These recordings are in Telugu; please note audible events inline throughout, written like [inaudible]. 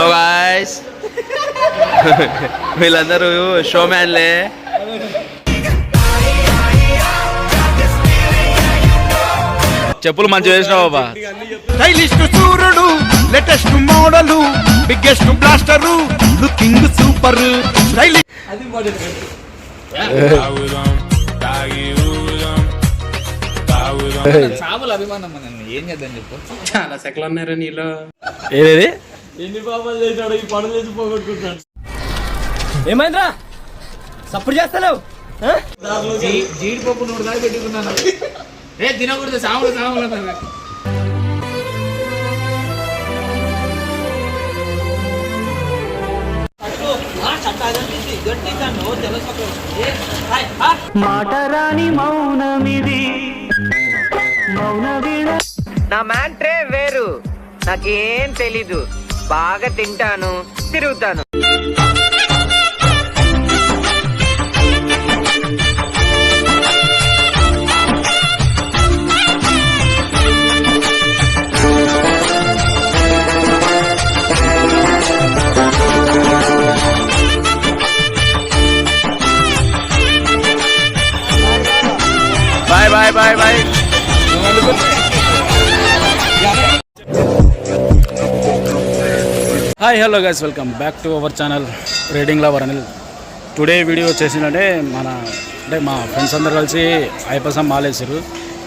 సో గాయస్ [laughs] వీళ్ళందరూ షో మ్యాన్లే చెప్పులు మంచిగా వేసినావు బాబా? స్టైలిస్ట్ సూర్యుడు latest model biggest blaster looking super stylish సాముల అభిమానం నన్ను ఏం చేద్దాం చెప్పు? చాలా సెకలు ఉన్నారా నీలో. ఏదేది ఎన్ని పాపాలు చేశాడు ఈ పనులు చేసి పోగొట్టుకుంటాడు. ఏమైందిరా సప్పుడు చేస్తలేవు? జీడిపప్పు నూరు దాకా పెట్టుకున్నాను. ఏ తినకూడదు సాములు సాములు అన్నారు నా మ్యాట్రే వేరు. నాకేం తెలీదు. బాగా తింటాను తిరుగుతాను. Hello guys welcome back to our channel reading lover Anil today video వచ్చేసిందంటే మన అంటే మా ఫ్రెండ్స్ అందరు కలిసి ఐపసం మాలేసారు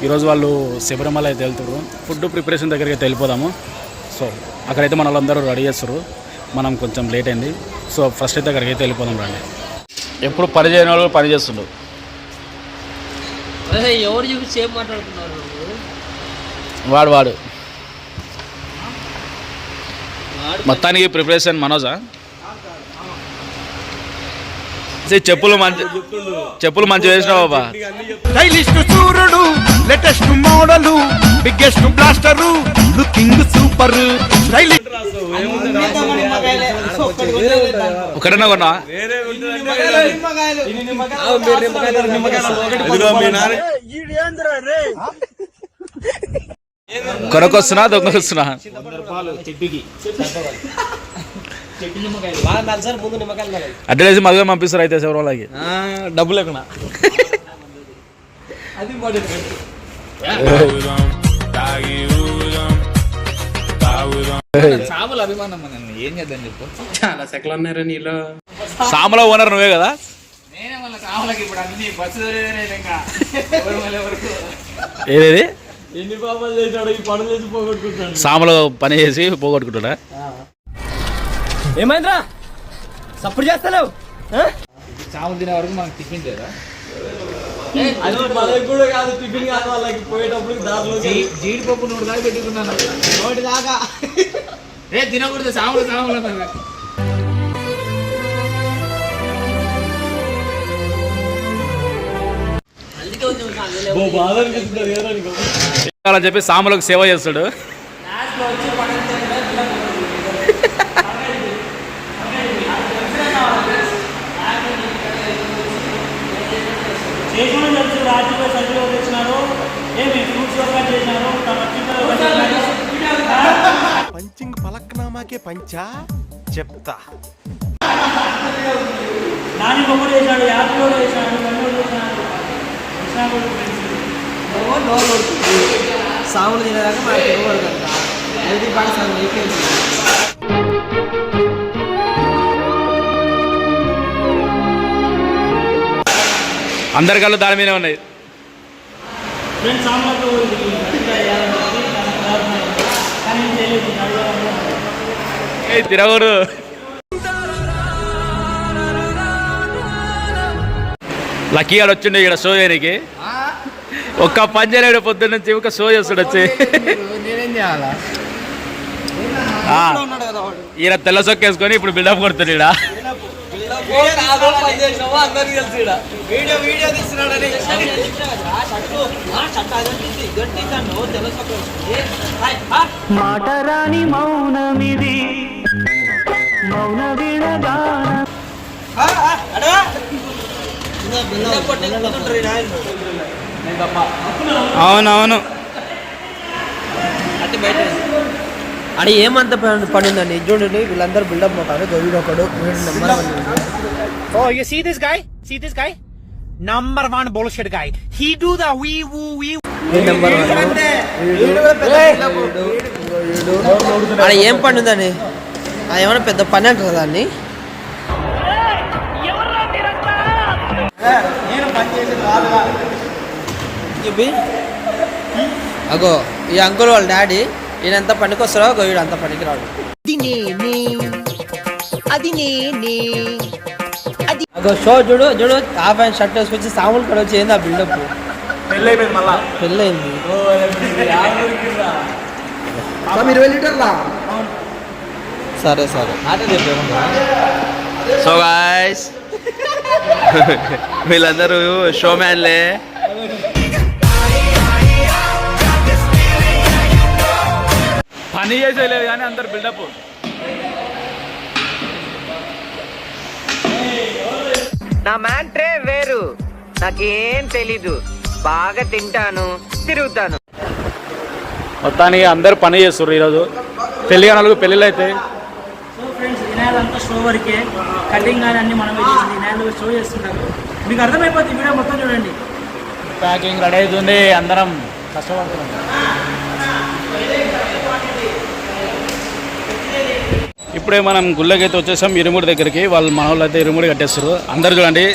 ఈరోజు వాళ్ళు శబరిమల అయితే వెళ్తారు ఫుడ్ ప్రిపరేషన్ దగ్గరికి అయితే వెళ్ళిపోదాము. సో అక్కడైతే మన వాళ్ళందరూ రెడీ చేస్తారు మనం కొంచెం లేట్ అయింది. సో ఫస్ట్ అయితే అక్కడికి అయితే వెళ్ళిపోదాం రండి. ఎప్పుడు పని చేయని వాళ్ళు పని చేస్తుండ్రు. ఎవరు చూసి వాడు వాడు. మొత్తానికి ప్రిపరేషన్ మనోజా? సే, చెప్పులు మంచి చెప్పులు మంచిగా వేసినావు బాబా. స్టైలిస్ట్ సూర్యుడు latest model biggest blaster looking super stylish ఒకటన్నా కొన్నా? కొనకొస్తున్నా దొంగకొస్తున్నా అడ్రస్ మధుగా పంపిస్తారు అయితే శివరాలకి డబ్బు లేకుండా సాముల అభిమానం నన్ను ఏం చేద్దాం చెప్పు. చాలా సెకలు ఉన్నారా నీలో. సామలో ఓనర్ నువ్వే కదా? నేనే మళ్ళీ సాములకి ఇప్పుడు అన్ని బస్సు దొరికినాయి ఇంకా. ఎవరు మళ్ళీ ఎవరికి ఏదేది? ఎన్ని పాపాలు చేశాడు ఈ పనులు చేసి పోగొట్టుకుంటాడు. సామలో పని చేసి పోగొట్టుకుంటున్నా ఏమైందిరా? సప్పుడు చేస్తలేవు? సాములు తినే వరకు మనకు టిఫిన్ లేదా? అది మనకి కూడా కాదు టిఫిన్ కాదు వాళ్ళకి. పోయేటప్పుడు దారిలో జీడిపప్పు నూరు దాకా పెట్టుకున్నాను. నోటి దాకా. ఏ తినకూడదు సాములు సాములు. చెప్పి సాములకు సేవ చేస్తాడు. పంచింగ్ పలక్నామాకే పంచా చెప్తా. నాని బొమ్మలు చేశాడు యాభై కూడా కన్నూరు చేశాడు కృష్ణా కూడా సాములు తినేదాకా మనకి తెలియదు అందరి కళ్ళు దాని మీద ఉన్నాయి. ఫ్రెండ్స్ సామాన్లు లక్కీ గాడు వచ్చిండే ఇక్కడ షో చేయడానికి. ఒక్క చేయలేడు పొద్దున్న నుంచి ఒక షో చేస్తాడు వచ్చి. నేనేం చేయాలా? ఆ, ఈయన తెల్ల సొక్కేసుకొని ఇప్పుడు బిల్డప్ కొడుతుంది ఈడ. వీడియో వీడియో తీస్తున్నాడని. మాటరాని మౌనమిది. మౌన విడగాన అవునవును. అక్కడ ఏమంత ఉందండి చూడండి వీళ్ళందరూ బిల్డప్ అవుతారు. వీడు ఒకడు వీడు number one the wee woo wee. వీడు నెంబర్ వన్ అక్కడ ఏం పని ఉందండి? ఏమైనా పెద్ద పని అంటారు దాన్ని? చెప్పి అగో ఈ అంకుల్ వాళ్ళ డాడీ ఈయన ఎంత పనికి వస్తారో అగో వీడు అంత పనికి రాడు అగో షో చూడు చూడు హాఫ్ హ్యాండ్ షర్ట్ వేసుకొచ్చి సాములు కూడా వచ్చి ఏంది ఆ బిల్డప్ పెళ్ళైపోయింది మళ్ళా. పెళ్ళయింది సరే సరే. సో గాయస్ [laughs] వీళ్ళందరూ షో మ్యాన్లే పని చేసేయలేదు కానీ అందరు బిల్డప్ నా మ్యాంట్రే వేరు. నాకేం తెలీదు. బాగా తింటాను తిరుగుతాను. మొత్తానికి అందరు పని చేస్తుర్రు ఈరోజు. పెళ్ళి కానాలకు పెళ్ళిళ్ళు అయితే వినాయల్ అంతా షో వరకే కటింగ్ కానీ అన్ని మనమే చేసింది వినాయల్ షో చేస్తుంటారు. మీకు అర్థమైపోతుంది వీడియో మొత్తం చూడండి. ప్యాకింగ్ రెడీ అవుతుంది అందరం కష్టపడుతున్నాం. ఇప్పుడే మనం గుళ్ళకైతే వచ్చేసాం ఇరుముడి దగ్గరికి. వాళ్ళు మన వాళ్ళు అయితే ఇరుముడి కట్టేస్తారు. అందరు చూడండి.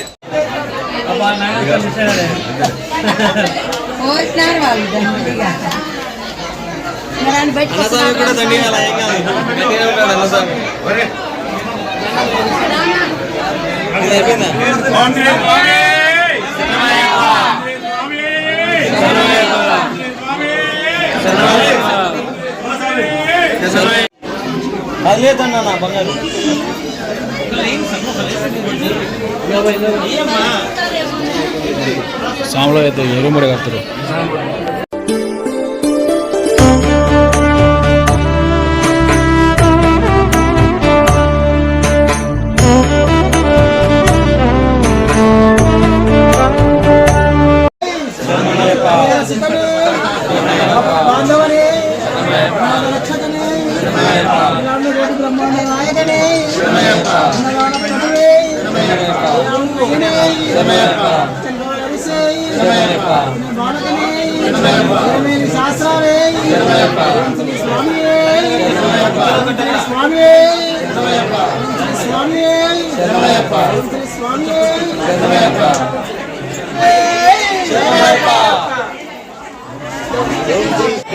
పోసినారు వాళ్ళు అయితే ఎరుమడి కడతారు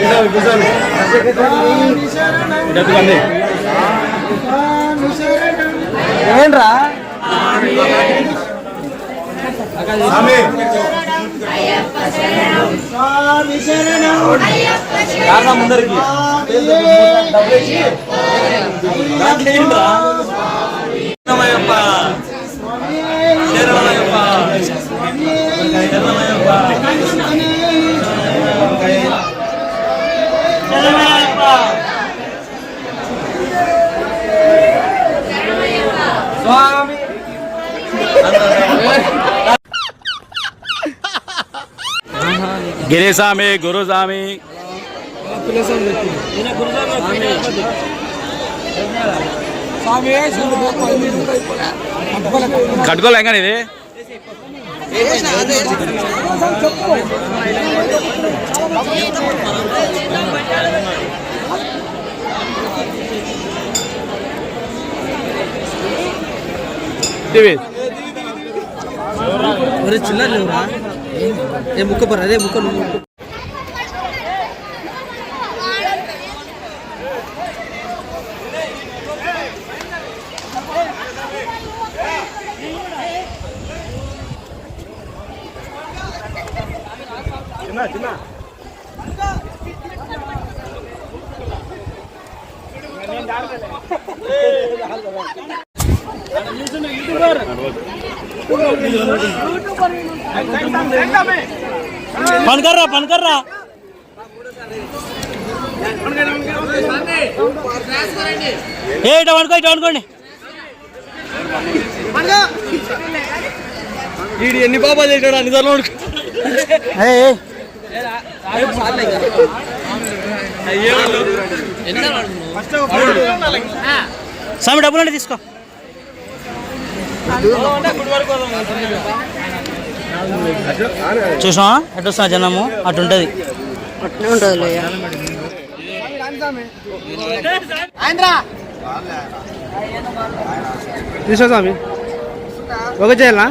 బయటకు వస్తున్నారు. సాములో అయితే ఇరుముడి కడతారు ఇదెత్తుకోండి ఏంట్రా? స్వామి. గిరిస్వామి గురుస్వామి. కట్టుకోలేం కానీ ఇది చెప్పు ఒరే చిల్లర లేవురా ఏ ముక్క పర్రా అదే ముక్క నువ్వు ముక్క. పనికర్రా పనికర్రా. ఏ ఇట పనుకో ఇట పనుకోండి వీడు ఎన్ని పాపాలు చేశాడు అన్ని సార్లు స్వామి డబ్బులు అంటే తీసుకో. చూసినా ఎటు వస్తున్నా జనము? అటు ఉంటుంది. తీసుకో స్వామి. ఒక చేయాలా?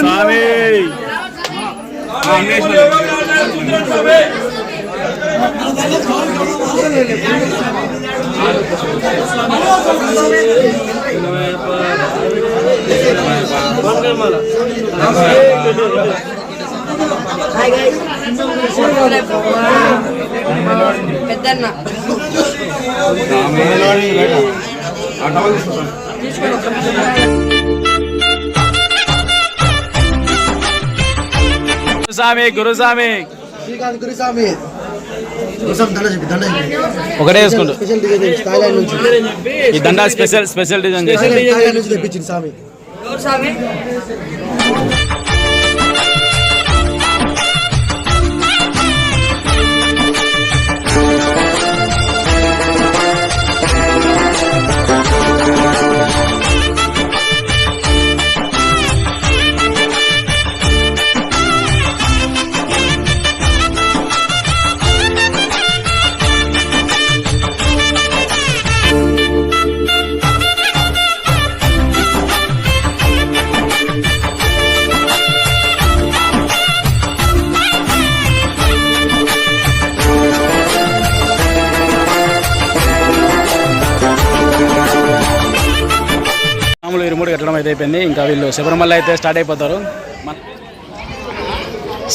స్వామి పెద్దన్న గురుస్వామి గురుస్వామి ఒకటే వేసుకుంటు. ఈ దండా స్పెషల్ స్పెషల్ డిజైన్ చేసి. స్వామి? అయిపోయింది. ఇంకా వీళ్ళు శబరిమల అయితే స్టార్ట్ అయిపోతారు.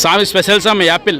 స్వామి స్పెషల్ స్వామి యాపిల్.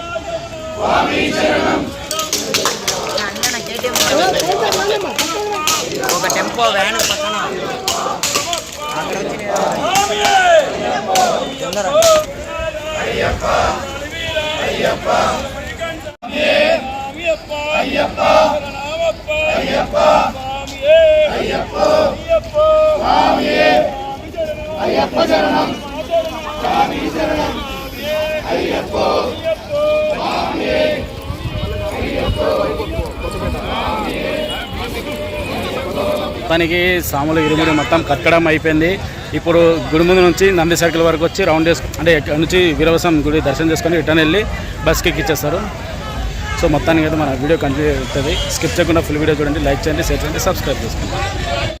ఒక టెంపో వ్యాన్ పక్కన మొత్తానికి సాములు ఇరుముడి మొత్తం కట్టడం అయిపోయింది. ఇప్పుడు గుడి ముందు నుంచి నంది సర్కిల్ వరకు వచ్చి రౌండ్ వేసుకు అంటే ఇక్కడ నుంచి వీరవసం గుడి దర్శనం చేసుకొని రిటర్న్ వెళ్ళి బస్కి ఎక్కిచ్చేస్తారు. సో మొత్తానికి అయితే మన వీడియో కంటిన్యూ అవుతుంది. స్కిప్ చేయకుండా ఫుల్ వీడియో చూడండి లైక్ చేయండి షేర్ చేయండి సబ్స్క్రైబ్ చేసుకోండి.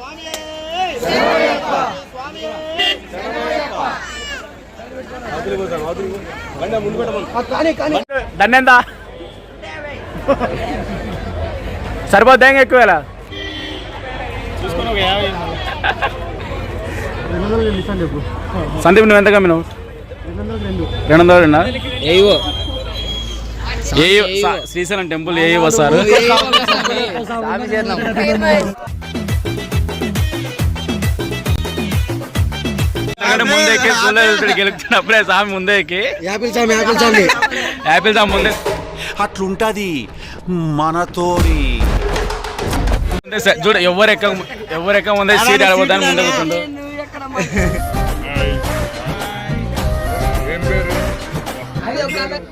దన్నెంత సరిపోద్దా ఇంకా ఎక్కువ సందీప్ నువ్వు ఎంత కమ్మినావు రెండు. వందల రెండా శ్రీశైలం టెంపుల్ ఏ వస్తారు ముందే గెలుపుతున్నప్పుడే స్వామి ముందే ఎక్కి యాపిల్ సామి యాపిల్ సామి యాపిల్ స్వామి ముందే. అట్లుంటది మనతోని ముందే స- చూడు ఎవరు ఎక్క ఎవరు ఎక్క ముందే సీట్ ఆడబోతాను ముందే కూర్చుండు.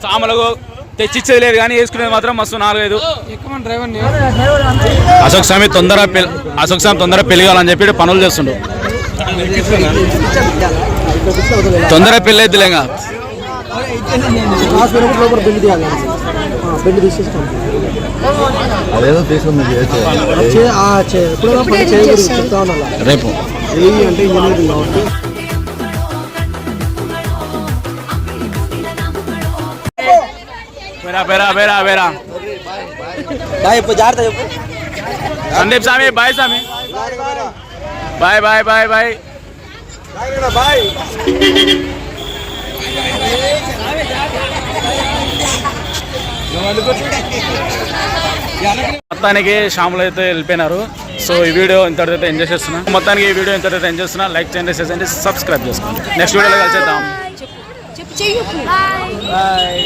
సామలకు తెచ్చిచ్చేది లేదు కానీ వేసుకునేది మాత్రం మస్తు నాలుగైదు. అశోక్ స్వామి తొందర అశోక్ స్వామి తొందర పెళ్ళి కావాలని చెప్పి పనులు చేస్తుండు. తొందర పెళ్ళి అయితే లేగా అదేదో తీసుకుంది రేపు. చెప్పు జాగ్రత్త చెప్పు. సందీప్ స్వామి బాయ్ స్వామి. బాయ్ బాయ్ బాయ్ బాయ్ మొత్తానికి షాములు అయితే వెళ్ళిపోయినారు. సో ఈ వీడియో ఇంతటితో ఎంజాయ్ చేస్తున్నా మొత్తానికి ఈ వీడియో ఇంతటితో ఎంజాయ్ చేస్తున్నా. లైక్ చేయండి షేర్ చేయండి సబ్స్క్రైబ్ చేసుకోండి. నెక్స్ట్ వీడియోలో కలిసేద్దాం బాయ్